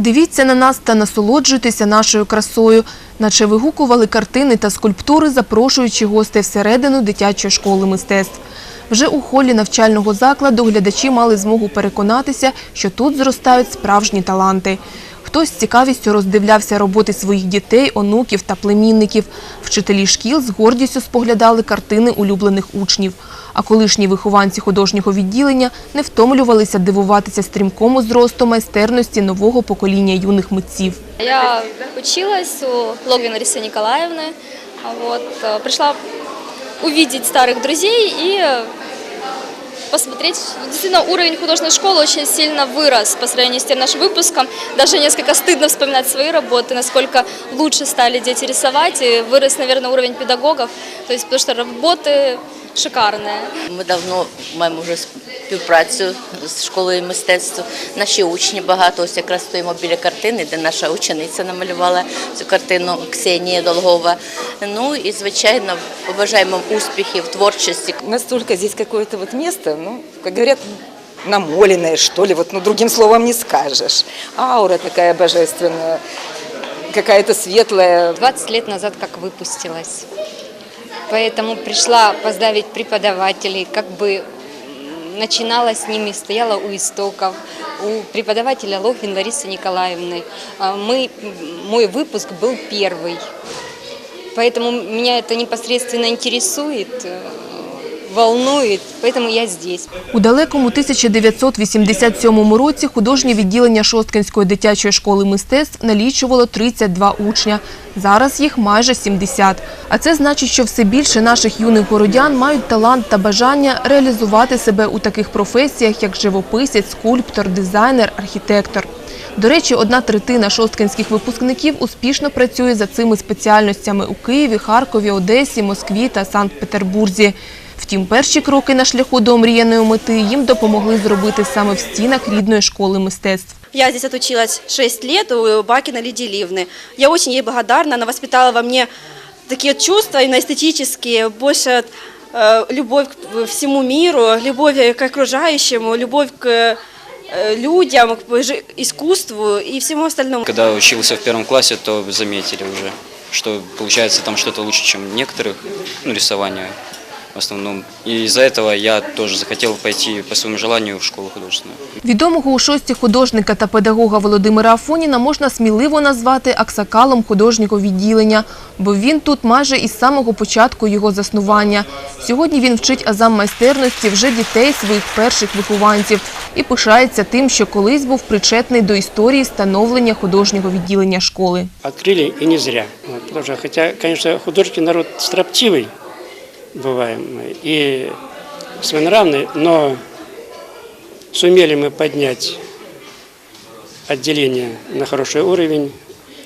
Дивіться на нас та насолоджуйтеся нашою красою, наче вигукували картини та скульптури, запрошуючи гостей всередину дитячої школи мистецтв. Вже у холі навчального закладу глядачі мали змогу переконатися, що тут зростають справжні таланти. Хтось з цікавістю роздивлявся роботи своїх дітей, онуків та племінників. Вчителі шкіл з гордістю споглядали картини улюблених учнів. А колишні вихованці художнього відділення не втомлювалися дивуватися стрімкому зросту майстерності нового покоління юних митців. Я училась у Логвин Ларисы Николаевны. Вот, э, пришла увидеть старых друзей и э, посмотреть. Действительно, уровень художественной школы очень сильно вырос по сравнению с тем нашим выпуском. Даже несколько стыдно вспоминать свои работы, насколько лучше стали дети рисовать. И вырос, наверное, уровень педагогов. То есть, потому что работы шикарные. Ми давно маємо вже співпрацю з школою мистецтва. Наші учні багато. Ось якраз стоїмо біля картини, де наша учениця намалювала цю картину Ксенія Долгова. Ну і звичайно побажаємо успіхів, творчості. Настолько здесь какое-то вот место, ну, как говорят, намоленное, что ли, вот, ну, другим словом не скажешь. Аура такая божественная, какая-то светлая. 20 лет назад как выпустилась. Поэтому пришла поздравить преподавателей, как бы м, начинала с ними, стояла у истоков, у преподавателя Лохвин Ларисы Николаевны. А Мы, м, мой выпуск был первый. Поэтому меня это непосредственно интересует, э, волнует, поэтому я здесь. У далекому 1987 році художнє відділення Шосткинської дитячої школи мистецтв налічувало 32 учня. Зараз їх майже 70. А це значить, що все більше наших юних городян мають талант та бажання реалізувати себе у таких професіях, як живописець, скульптор, дизайнер, архітектор. До речі, одна третина шосткинських випускників успішно працює за цими спеціальностями у Києві, Харкові, Одесі, Москві та Санкт-Петербурзі. Втім, перші кроки на шляху до омріяної мети їм допомогли зробити саме в стінах рідної школи мистецтв. Я здесь отучилась 6 лет у Бакина Лидии Ливны. Я очень ей благодарна. Она воспитала во мне такие чувства именно эстетические, больше э, любовь к всему миру, любовь к окружающему, любовь к э, людям, к жи- искусству и всему остальному. Когда учился в первом классе, то заметили уже, что получается там что-то лучше, чем у некоторых, ну, рисование в основном. И из-за этого я тоже захотел пойти по своему желанию в школу художественную. Відомого у шості художника та педагога Володимира Афоніна можна сміливо назвати аксакалом художнього відділення, бо він тут майже із самого початку його заснування. Сьогодні він вчить азам майстерності вже дітей своїх перших вихованців і пишається тим, що колись був причетний до історії становлення художнього відділення школи. открыли и не зря. Вот, потому что, хотя, конечно, художественный народ строптивый бываем мы и своенравный, но сумели мы поднять отделение на хороший уровень.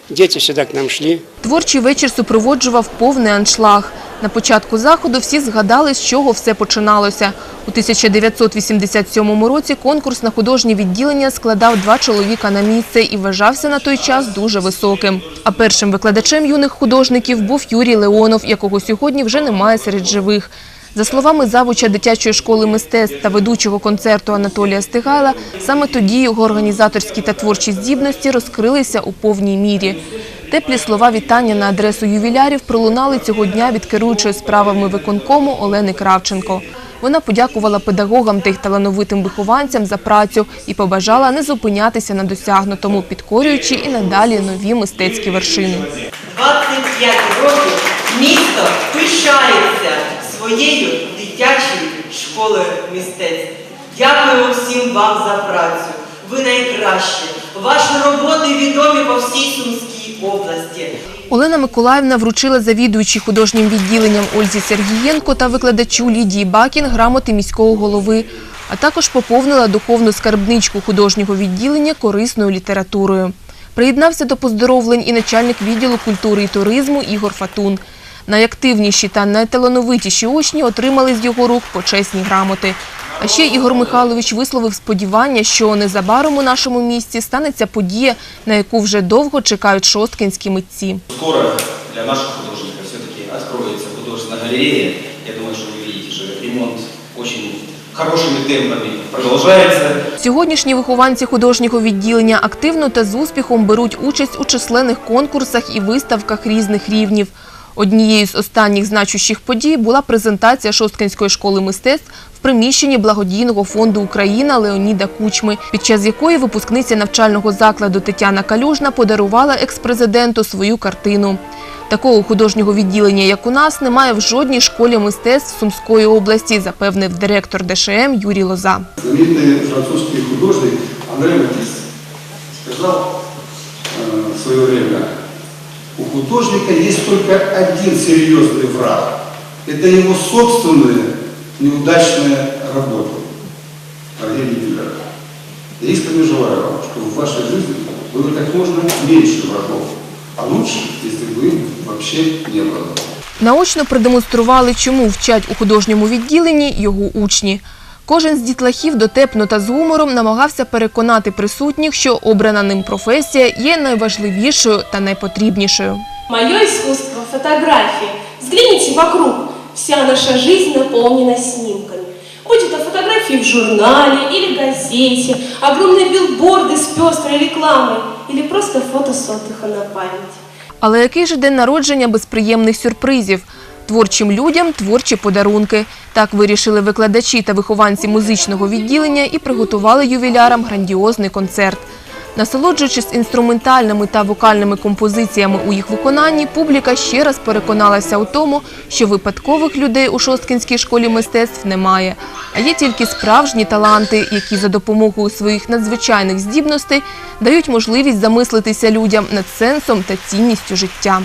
Дети всегда к нам шли. Творчий вечір супроводжував повний аншлаг. На початку заходу всі згадали, з чого все починалося. У 1987 році конкурс на художнє відділення складав два чоловіка на місце і вважався на той час дуже високим. А першим викладачем юних художників був Юрій Леонов, якого сьогодні вже немає серед живих. За словами завуча дитячої школи мистецтв та ведучого концерту Анатолія Стигайла, саме тоді його організаторські та творчі здібності розкрилися у повній мірі. Теплі слова вітання на адресу ювілярів пролунали цього дня від керуючої справами виконкому Олени Кравченко. Вона подякувала педагогам та їх талановитим вихованцям за працю і побажала не зупинятися на досягнутому, підкорюючи і надалі нові мистецькі вершини. 25 років місто пишається своєю дитячою школою мистецтв. Дякую всім вам за працю. Ви найкращі. Ваші роботи відомі по всій Сумській області. Олена Миколаївна вручила завідуючій художнім відділенням Ользі Сергієнко та викладачу Лідії Бакін грамоти міського голови, а також поповнила духовну скарбничку художнього відділення корисною літературою. Приєднався до поздоровлень і начальник відділу культури і туризму Ігор Фатун. Найактивніші та найталановитіші учні отримали з його рук почесні грамоти. А ще Ігор Михайлович висловив сподівання, що незабаром у нашому місті станеться подія, на яку вже довго чекають шосткинські митці. Скоро для наших художников все-таки откроется художественная галерея. Я думаю, что вы видите же, ремонт очень хорошими темпами продолжается. Сьогоднішні вихованці художнього відділення активно та з успіхом беруть участь у численних конкурсах і виставках різних рівнів. Однією з останніх значущих подій була презентація Шосткинської школи мистецтв в приміщенні благодійного фонду Україна Леоніда Кучми, під час якої випускниця навчального закладу Тетяна Калюжна подарувала експрезиденту свою картину. Такого художнього відділення, як у нас, немає в жодній школі мистецтв Сумської області, запевнив директор ДШМ Юрій Лоза. Знаменитый французский художник Андре Матисс сказал э, в свое время, у художника есть только один серьезный враг. Это его собственная неудачная работа. Аргений Миллер. Я искренне желаю вам, чтобы в вашей жизни было как можно меньше врагов, а лучше, если бы их вообще не было. Наочно продемонстрували, чому вчать у художньому відділенні його учні. Кожен з дітлахів дотепно та з гумором намагався переконати присутніх, що обрана ним професія є найважливішою та найпотрібнішою. Мое искусство – фотографии. Взгляните вокруг. Вся наша жизнь наполнена снимками. Будь это фотографии в журнале или газете, огромные билборды с пестрой рекламой или просто фото с отдыха на память. Але який же день народження без приємних сюрпризів? Творчим людям творчі подарунки. Так вирішили викладачі та вихованці музичного відділення і приготували ювілярам грандіозний концерт. Насолоджуючись інструментальними та вокальними композиціями у їх виконанні, публіка ще раз переконалася у тому, що випадкових людей у Шосткінській школі мистецтв немає, а є тільки справжні таланти, які за допомогою своїх надзвичайних здібностей дають можливість замислитися людям над сенсом та цінністю життя.